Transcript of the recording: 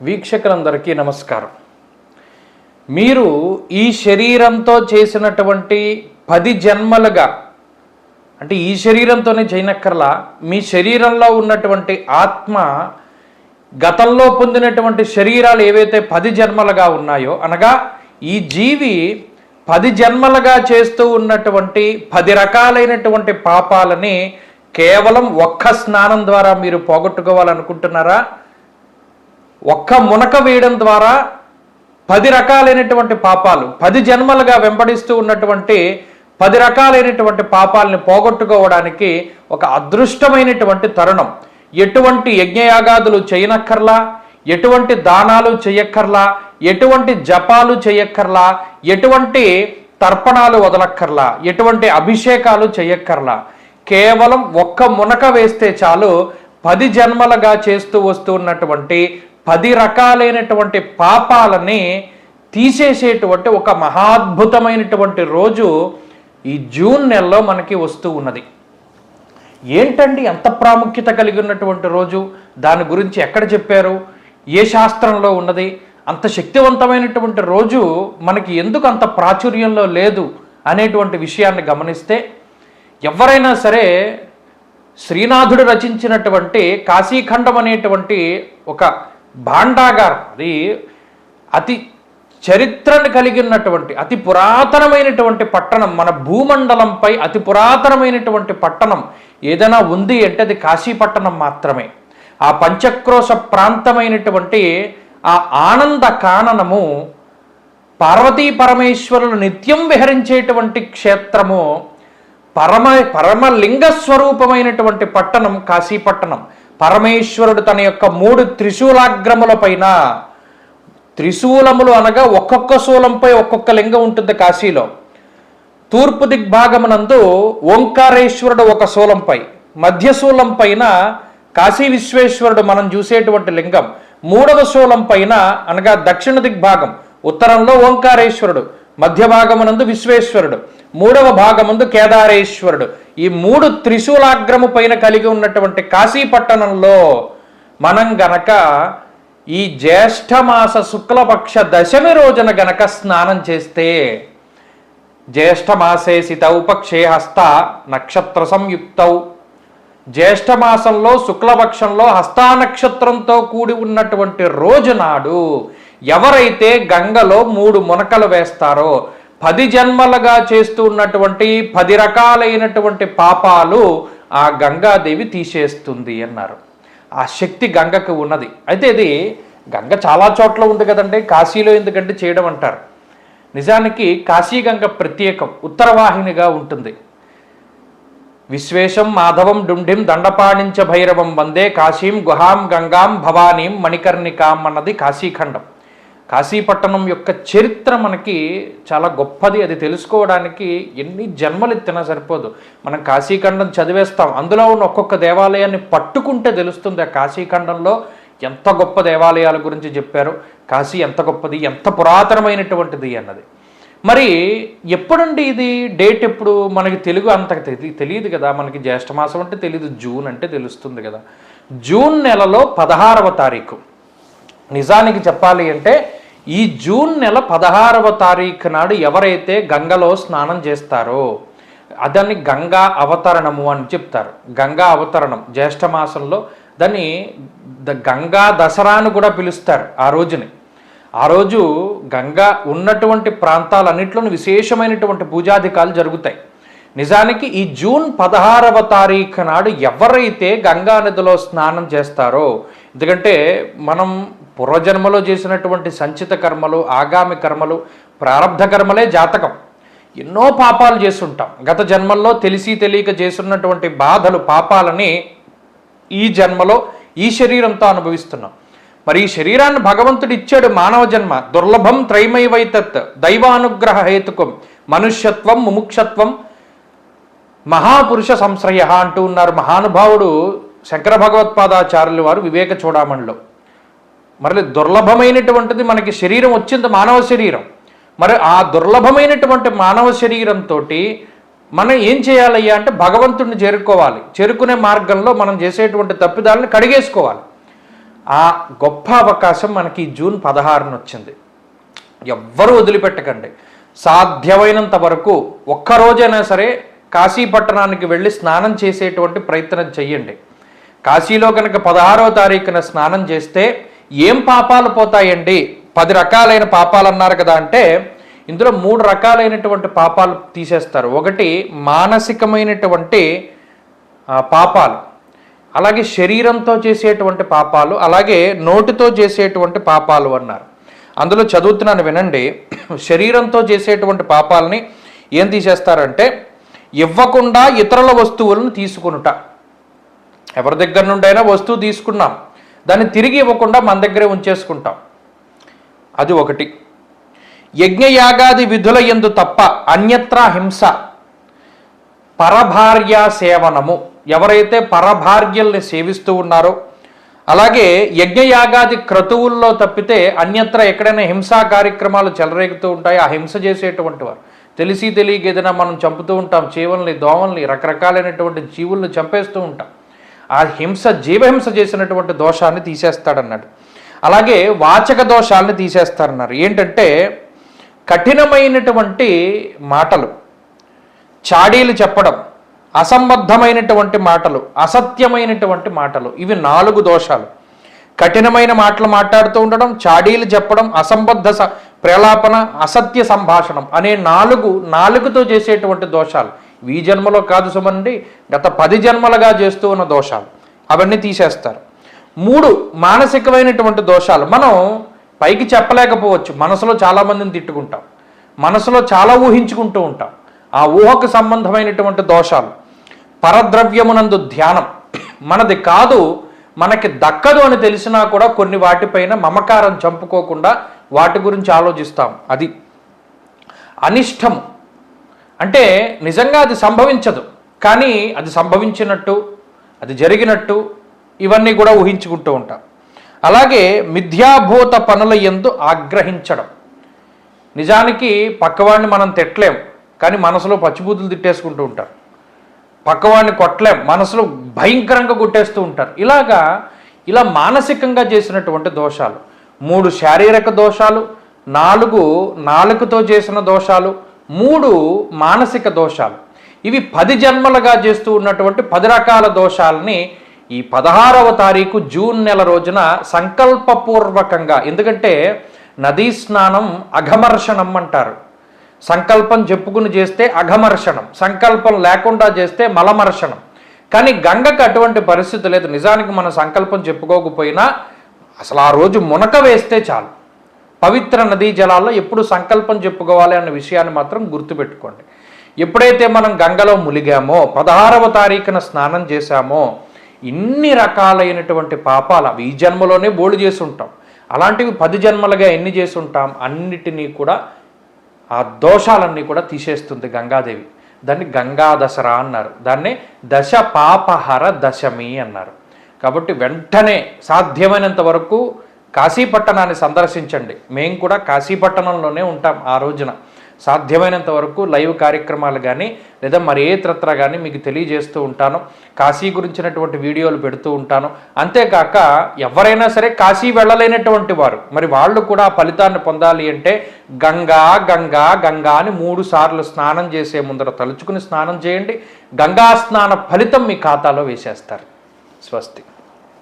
వీక్షకులందరికీ నమస్కారం. మీరు ఈ శరీరంతో చేసినటువంటి పది జన్మలుగా అంటే ఈ శరీరంతోనే చేయనక్కర్లా మీ శరీరంలో ఉన్నటువంటి ఆత్మ గతంలో పొందినటువంటి శరీరాలు ఏవైతే పది జన్మలుగా ఉన్నాయో అనగా ఈ జీవి పది జన్మలుగా చేస్తూ ఉన్నటువంటి పది రకాలైనటువంటి పాపాలని కేవలం ఒక్క స్నానం ద్వారా మీరు పోగొట్టుకోవాలనుకుంటున్నారా? ఒక్క మునక వేయడం ద్వారా పది రకాలైనటువంటి పాపాలు పది జన్మలుగా వెంబడిస్తూ ఉన్నటువంటి పది రకాలైనటువంటి పాపాలని పోగొట్టుకోవడానికి ఒక అదృష్టమైనటువంటి తరుణం. ఎటువంటి యజ్ఞయాగాదులు చేయనక్కర్లా ఎటువంటి దానాలు చేయక్కర్లా ఎటువంటి జపాలు చేయక్కర్లా ఎటువంటి తర్పణాలు వదలక్కర్లా ఎటువంటి అభిషేకాలు చేయక్కర్లా. కేవలం ఒక్క మునక వేస్తే చాలు పది జన్మలుగా చేస్తూ వస్తూ ఉన్నటువంటి పది రకాలైనటువంటి పాపాలని తీసేసేటువంటి ఒక మహాద్భుతమైనటువంటి రోజు ఈ జూన్ నెలలో మనకి వస్తూ ఉన్నది. ఏంటండి ఎంత ప్రాముఖ్యత కలిగి ఉన్నటువంటి రోజు? దాని గురించి ఎక్కడ చెప్పారు? ఏ శాస్త్రంలో ఉన్నది? అంత శక్తివంతమైనటువంటి రోజు మనకి ఎందుకు అంత ప్రాచుర్యంలో లేదు అనేటువంటి విషయాన్ని గమనిస్తే ఎవరైనా సరే శ్రీనాథుడు రచించినటువంటి కాశీఖండం అనేటువంటి ఒక భాండాగారం అది అతి చరిత్రను కలిగినటువంటి అతి పురాతనమైనటువంటి పట్టణం మన భూమండలంపై అతి పురాతనమైనటువంటి పట్టణం ఏదైనా ఉంది అంటే అది కాశీ పట్టణం మాత్రమే. ఆ పంచక్రోశ ప్రాంతమైనటువంటి ఆ ఆనంద కాననము పార్వతీ పరమేశ్వరులు నిత్యం విహరించేటువంటి క్షేత్రము పరమ పరమలింగ స్వరూపమైనటువంటి పట్టణం కాశీపట్టణం. పరమేశ్వరుడు తన యొక్క మూడు త్రిశూలాగ్రముల పైన త్రిశూలములు అనగా ఒక్కొక్క శూలంపై ఒక్కొక్క లింగం ఉంటుంది కాశీలో. తూర్పు దిగ్భాగమునందు ఓంకారేశ్వరుడు ఒక శూలంపై మధ్యశూలం పైన కాశీ విశ్వేశ్వరుడు మనం చూసేటువంటి లింగం. మూడవ శూలం పైన అనగా దక్షిణ దిగ్భాగం ఉత్తరంలో ఓంకారేశ్వరుడు మధ్య భాగమునందు విశ్వేశ్వరుడు మూడవ భాగముందు కేదారేశ్వరుడు. ఈ మూడు త్రిశూలాగ్రము పైన కలిగి ఉన్నటువంటి కాశీపట్టణంలో మనం గనక ఈ జ్యేష్ఠమాస శుక్లపక్ష దశమి రోజున గనక స్నానం చేస్తే జ్యేష్ఠమాసే సితౌపక్షే హస్త నక్షత్ర సంయుక్తౌ. జ్యేష్ఠమాసంలో శుక్లపక్షంలో హస్తా నక్షత్రంతో కూడి ఉన్నటువంటి రోజు నాడు ఎవరైతే గంగలో మూడు మునకలు వేస్తారో పది జన్మలుగా చేస్తూ ఉన్నటువంటి పది రకాలైనటువంటి పాపాలు ఆ గంగాదేవి తీసేస్తుంది అన్నారు. ఆ శక్తి గంగకు ఉన్నది. అయితే ఇది గంగ చాలా చోట్ల ఉంది కదండి కాశీలో ఎందుకంటే చేయడం అంటారు. నిజానికి కాశీగంగ ప్రత్యేకం ఉత్తరవాహినిగా ఉంటుంది. విశ్వేశం మాధవం డుండిం దండపాణించ భైరవం వందే కాశీం గుహాం గంగాం భవానీం మణికర్ణికాం అన్నది కాశీఖండం. కాశీపట్టణం యొక్క చరిత్ర మనకి చాలా గొప్పది. అది తెలుసుకోవడానికి ఎన్ని జన్మలు ఎత్తినా సరిపోదు. మనం కాశీఖండం చదివేస్తాం. అందులో ఉన్న ఒక్కొక్క దేవాలయాన్ని పట్టుకుంటే తెలుస్తుంది. ఆ కాశీఖండంలో ఎంత గొప్ప దేవాలయాల గురించి చెప్పారు. కాశీ ఎంత గొప్పది ఎంత పురాతనమైనటువంటిది అన్నది. మరి ఎప్పుడండి ఇది? డేట్ ఎప్పుడు? మనకి తెలుగు అంత తెలి- తెలియదు కదా. మనకి జ్యేష్ఠ మాసం అంటే తెలియదు జూన్ అంటే తెలుస్తుంది కదా. జూన్ నెలలో పదహారవ తారీఖు. నిజానికి చెప్పాలి అంటే ఈ జూన్ నెల పదహారవ తారీఖు నాడు ఎవరైతే గంగలో స్నానం చేస్తారో అదని గంగా అవతరణము అని చెప్తారు. గంగా అవతరణం. జ్యేష్ఠ మాసంలో దాన్ని ద గంగా దసరా అని కూడా పిలుస్తారు ఆ రోజుని. ఆ రోజు గంగా ఉన్నటువంటి ప్రాంతాలన్నింటిలోనూ విశేషమైనటువంటి పూజాధికాలు జరుగుతాయి. నిజానికి ఈ జూన్ పదహారవ తారీఖు నాడు ఎవరైతే గంగా నదిలో స్నానం చేస్తారో ఎందుకంటే మనం పూర్వజన్మలో చేసినటువంటి సంచిత కర్మలు ఆగామి కర్మలు ప్రారంధ కర్మలే జాతకం. ఎన్నో పాపాలు చేస్తుంటాం. గత జన్మల్లో తెలిసి తెలియక చేస్తున్నటువంటి బాధలు పాపాలని ఈ జన్మలో ఈ శరీరంతో అనుభవిస్తున్నాం. మరి ఈ శరీరాన్ని భగవంతుడు ఇచ్చాడు మానవ జన్మ. దుర్లభం త్రైమైవైతత్ దైవానుగ్రహ హేతుకం మనుష్యత్వం ముముక్షత్వం మహాపురుష సంశ్రయ అంటూ ఉన్నారు. మహానుభావుడు శంకర భగవత్పాదాచార్యులు వారు వివేక చూడామణిలో. మరి దుర్లభమైనటువంటిది మనకి శరీరం వచ్చింది మానవ శరీరం. మరి ఆ దుర్లభమైనటువంటి మానవ శరీరంతో మనం ఏం చేయాలయ్యా అంటే భగవంతుడిని చేరుకోవాలి. చేరుకునే మార్గంలో మనం చేసేటువంటి తప్పిదాలను కడిగేసుకోవాలి. ఆ గొప్ప అవకాశం మనకి జూన్ పదహారున వచ్చింది. ఎవ్వరూ వదిలిపెట్టకండి. సాధ్యమైనంత వరకు ఒక్కరోజైనా సరే కాశీ పట్టణానికి వెళ్ళి స్నానం చేసేటువంటి ప్రయత్నం చెయ్యండి. కాశీలో కనుక పదహారో తారీఖున స్నానం చేస్తే ఏం పాపాలు పోతాయండి? పది రకాలైన పాపాలు అన్నారు కదా అంటే ఇందులో మూడు రకాలైనటువంటి పాపాలు తీసేస్తారు. ఒకటి మానసికమైనటువంటి పాపాలు. అలాగే శరీరంతో చేసేటువంటి పాపాలు అలాగే నోటితో చేసేటువంటి పాపాలు అన్నారు. అందులో చదువుతున్నాను వినండి. శరీరంతో చేసేటువంటి పాపాలని ఏం తీసేస్తారంటే ఇవ్వకుండా ఇతరుల వస్తువులను తీసుకునుట. ఎవరి దగ్గర నుండైనా వస్తువు తీసుకున్నాం. దాన్ని తిరిగి ఇవ్వకుండా మన దగ్గరే ఉంచేసుకుంటాం. అది ఒకటి. యజ్ఞయాగాది విధుల ఎందు తప్ప అన్యత్రా హింస పరభార్య సేవనము. ఎవరైతే పరభార్యల్ని సేవిస్తూ ఉన్నారో అలాగే యజ్ఞయాగాది క్రతువుల్లో తప్పితే అన్యత్ర ఎక్కడైనా హింసా కార్యక్రమాలు చెలరేగుతూ ఉంటాయి. ఆ హింస చేసేటువంటి వారు. తెలిసి తెలియక ఏదైనా మనం చంపుతూ ఉంటాం చీవల్ని దోమల్ని రకరకాలైనటువంటి జీవుల్ని చంపేస్తూ ఉంటాం. ఆ హింస జీవహింస చేసినటువంటి దోషాన్ని తీసేస్తాడన్నాడు. అలాగే వాచక దోషాలని తీసేస్తారన్నారు. ఏంటంటే కఠినమైనటువంటి మాటలు చాడీలు చెప్పడం అసంబద్ధమైనటువంటి మాటలు అసత్యమైనటువంటి మాటలు ఇవి నాలుగు దోషాలు. కఠినమైన మాటలు మాట్లాడుతూ ఉండడం చాడీలు చెప్పడం అసంబద్ధ స- ప్రలాపన అసత్య సంభాషణం అనే నాలుగు నాలుగుతో చేసేటువంటి దోషాలు. ఈ జన్మలో కాదు సుమండి గత పది జన్మలుగా చేస్తూ ఉన్న దోషాలు. అవన్నీ తీసేస్తారు. మూడు మానసికమైనటువంటి దోషాలు. మనం పైకి చెప్పలేకపోవచ్చు. మనసులో చాలామందిని తిట్టుకుంటాం. మనసులో చాలా ఊహించుకుంటూ ఉంటాం. ఆ ఊహకు సంబంధమైనటువంటి దోషాలు. పరద్రవ్యమునందు ధ్యానం. మనది కాదు మనకి దక్కదు అని తెలిసినా కూడా కొన్ని వాటిపైన మమకారం చంపుకోకుండా వాటి గురించి ఆలోచిస్తాం. అది అనిష్టం. అంటే నిజంగా అది సంభవించదు. కానీ అది సంభవించినట్టు అది జరిగినట్టు ఇవన్నీ కూడా ఊహించుకుంటూ ఉంటాం. అలాగే మిథ్యాభూత పనుల ఎందు ఆగ్రహించడం. నిజానికి పక్కవాడిని మనం తిట్టలేం కానీ మనసులో పచ్చిబూతులు తిట్టేసుకుంటూ ఉంటారు పక్కవాడిని కొట్టలేం. మనసులో భయంకరంగా కొట్టేస్తూ ఉంటారు. ఇలాగా ఇలా మానసికంగా చేసినటువంటి దోషాలు. మూడు శారీరక దోషాలు నాలుగు నాలుగుతో చేసిన దోషాలు మూడు మానసిక దోషాలు. ఇవి పది జన్మలుగా చేస్తూ ఉన్నటువంటి పది రకాల దోషాలని ఈ పదహారవ తారీఖు జూన్ నెల రోజున సంకల్పపూర్వకంగా ఎందుకంటే నదీ స్నానం అఘమర్షణం అంటారు. సంకల్పం చెప్పుకుని చేస్తే అఘమర్షణం సంకల్పం లేకుండా చేస్తే మలమర్షణం. కానీ గంగకు అటువంటి పరిస్థితి లేదు. నిజానికి మన సంకల్పం చెప్పుకోకపోయినా అసలు ఆ రోజు మునక వేస్తే చాలు. పవిత్ర నదీ జలాల్లో ఎప్పుడు సంకల్పం చెప్పుకోవాలి అన్న విషయాన్ని మాత్రం గుర్తుపెట్టుకోండి. ఎప్పుడైతే మనం గంగలో ములిగామో పదహారవ తారీఖున స్నానం చేశామో ఇన్ని రకాలైనటువంటి పాపాలు అవి ఈ జన్మలోనే బోడు చేసి ఉంటాం. అలాంటివి పది జన్మలుగా ఎన్ని చేసి ఉంటాం? అన్నిటినీ కూడా ఆ దోషాలన్నీ కూడా తీసేస్తుంది గంగాదేవి. దాన్ని గంగా దసరా అన్నారు. దాన్ని దశ పాపహర దశమి అన్నారు. కాబట్టి వెంటనే సాధ్యమైనంత వరకు కాశీపట్టణాన్ని సందర్శించండి. మేము కూడా కాశీపట్టణంలోనే ఉంటాం ఆ రోజున. సాధ్యమైనంత వరకు లైవ్ కార్యక్రమాలు కానీ లేదా మరి ఏ త్రత్ర కానీ మీకు తెలియజేస్తూ ఉంటాను. కాశీ గురించినటువంటి వీడియోలు పెడుతూ ఉంటాను. అంతేకాక ఎవరైనా సరే కాశీ వెళ్ళలేనటువంటి వారు మరి వాళ్ళు కూడా ఫలితాన్ని పొందాలి అంటే గంగా గంగా గంగా అని మూడు సార్లు స్నానం చేసే ముందర తలుచుకుని స్నానం చేయండి. గంగా స్నాన ఫలితం మీ ఖాతాలో వేసేస్తారు. స్వస్తి.